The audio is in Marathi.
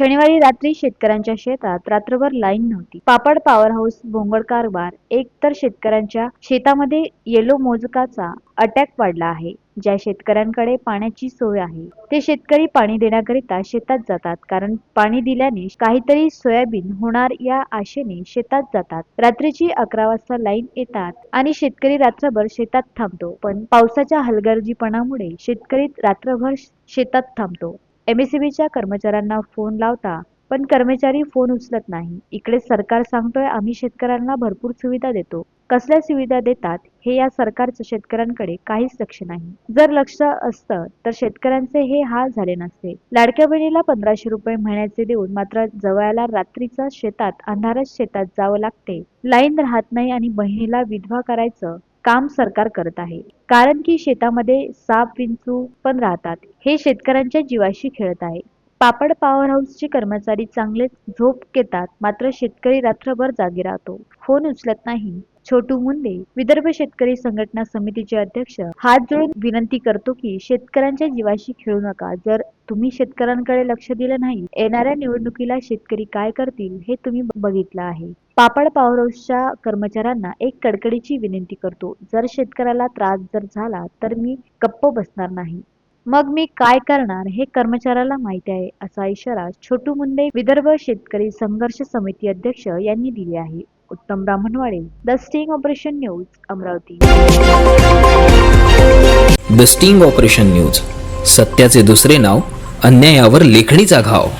शनिवारी रात्री शेतकऱ्यांच्या शेतात रात्रभर लाईन नव्हती. पापड पॉवर हाऊस भोंगळ कारभार एक तर शेतकऱ्यांच्या शेतामध्ये येलो मोजकाचा अटॅक वाढला आहे. ज्या शेतकऱ्यांकडे पाण्याची सोय आहे ते शेतकरी पाणी देण्याकरिता शेतात जातात. कारण पाणी दिल्याने काहीतरी सोयाबीन होणार या आशेने शेतात जातात. रात्रीची अकरा वाजता लाईन येतात आणि शेतकरी रात्रभर शेतात थांबतो. पण पावसाच्या हलगर्जीपणामुळे शेतकरी रात्रभर शेतात थांबतो. एमएससीबीच्या कर्मचाऱ्यांना फोन लावता पण कर्मचारी फोन उचलत नाही. इकडे सरकार सांगतोय आम्ही शेतकऱ्यांना भरपूर सुविधा देतो. कसल्या सुविधा देतात हे या सरकारचं शेतकऱ्यांकडे काहीच लक्ष नाही. जर लक्ष असतं तर शेतकऱ्यांचे हे हाल झाले नसते. लाडक्या बहिणीला पंधराशे रुपये महिन्याचे देऊन मात्र जवळला रात्रीचा शेतात अंधारच शेतात जावं लागते. लाईन राहत नाही आणि बहिणीला विधवा करायचं काम सरकार करत आहे. कारण की शेतामध्ये साप विंचू पण राहतात. हे शेतकऱ्यांच्या जीवाशी खेळत आहे. पापड पॉवर हाऊसचे कर्मचारी चांगलेच झोप घेतात मात्र शेतकरी रात्रभर जागी राहतो. फोन उचलत नाही. छोटू मुंडे विदर्भ शेतकरी संघटना समितीचे अध्यक्ष हात जोडून विनंती करतो की शेतकऱ्यांच्या जीवाशी खेळू नका. जर तुम्ही शेतकऱ्यांकडे लक्ष दिलं नाही येणाऱ्या निवडणुकीला शेतकरी काय करतील हे तुम्ही बघितलं आहे. पापड पावरोसच्या कर्मचाऱ्यांना एक कडकडीची विनंती करतो. जर शेतकऱ्याला त्रास जर झाला तर मी गप्प बसणार नाही. मग मी काय करणार हे कर्मचाऱ्याला माहिती आहे असा इशारा छोटू मुंडे विदर्भ शेतकरी संघर्ष समिती अध्यक्ष यांनी दिले आहे. Uttam Brahmanwade the sting operation news Amravati. The sting operation news सत्याचे दुसरे नाव अन्यायावर लेखणीचा घाव.